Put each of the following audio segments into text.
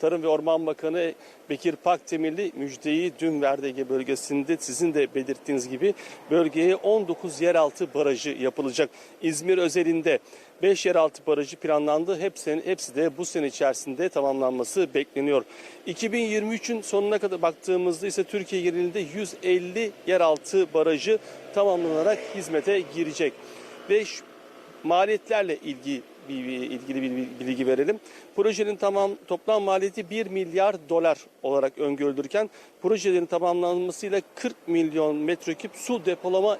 Tarım ve Orman Bakanı Bekir Pakdemirli müjdeyi dün verdi Ege bölgesinde. Sizin de belirttiğiniz gibi bölgeye 19 yeraltı barajı yapılacak. İzmir özelinde 5 yeraltı barajı planlandı. Hepsi, hepsi de bu sene içerisinde tamamlanması bekleniyor. 2023'ün sonuna kadar baktığımızda ise Türkiye genelinde 150 yeraltı barajı tamamlanarak hizmete girecek. Ve maliyetlerle ilgili bir, bir- ilgili bir bilgi verelim. Projenin tamam toplam maliyeti 1 milyar dolar olarak öngörülürken projelerin tamamlanmasıyla 40 milyon metreküp su depolama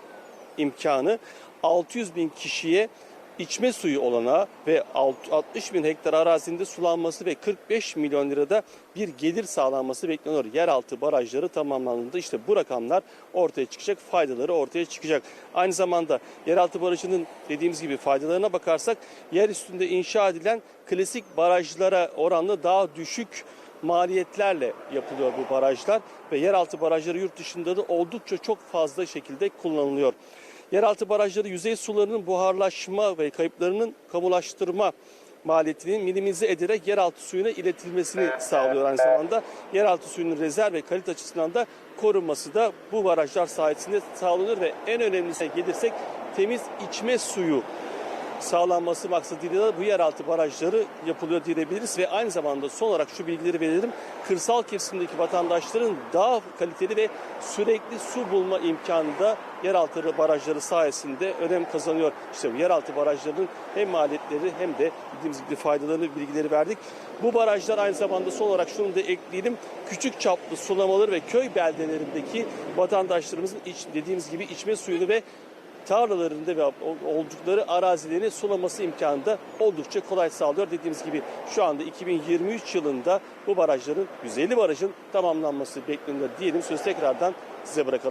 imkanı 600 bin kişiye içme suyu olanağı ve alt- 60 bin hektar arazinde sulanması ve 45 milyon lirada bir gelir sağlanması bekleniyor. Yeraltı barajları tamamlandığında işte bu rakamlar ortaya çıkacak, faydaları ortaya çıkacak. Aynı zamanda yeraltı barajının dediğimiz gibi faydalarına bakarsak yer üstünde inşa edilen klasik barajlara oranla daha düşük maliyetlerle yapılıyor bu barajlar ve yeraltı barajları yurt dışında da oldukça çok fazla şekilde kullanılıyor. Yeraltı barajları yüzey sularının buharlaşma ve kayıplarının kamulaştırma maliyetini minimize ederek yeraltı suyuna iletilmesini sağlıyor aynı zamanda. Yeraltı suyunun rezerv ve kalite açısından da korunması da bu barajlar sayesinde sağlanıyor ve en önemlisine gelirsek temiz içme suyu sağlanması maksadıyla bu yeraltı barajları yapılıyor diyebiliriz ve aynı zamanda son olarak şu bilgileri verelim. Kırsal kesimdeki vatandaşların daha kaliteli ve sürekli su bulma imkanı da yeraltı barajları sayesinde önem kazanıyor. İşte bu yeraltı barajlarının hem maliyetleri hem de bildiğimiz gibi faydalarını bilgileri verdik. Bu barajlar aynı zamanda son olarak şunu da ekleyelim. Küçük çaplı sulamaları ve köy beldelerindeki vatandaşlarımızın iç, dediğimiz gibi içme suyunu ve tarlalarında ve oldukları arazilerini sulaması imkanı da oldukça kolay sağlıyor. Dediğimiz gibi şu anda 2023 yılında bu barajların 150 barajın tamamlanması bekleniyor diyelim. Söz tekrardan size bırakalım.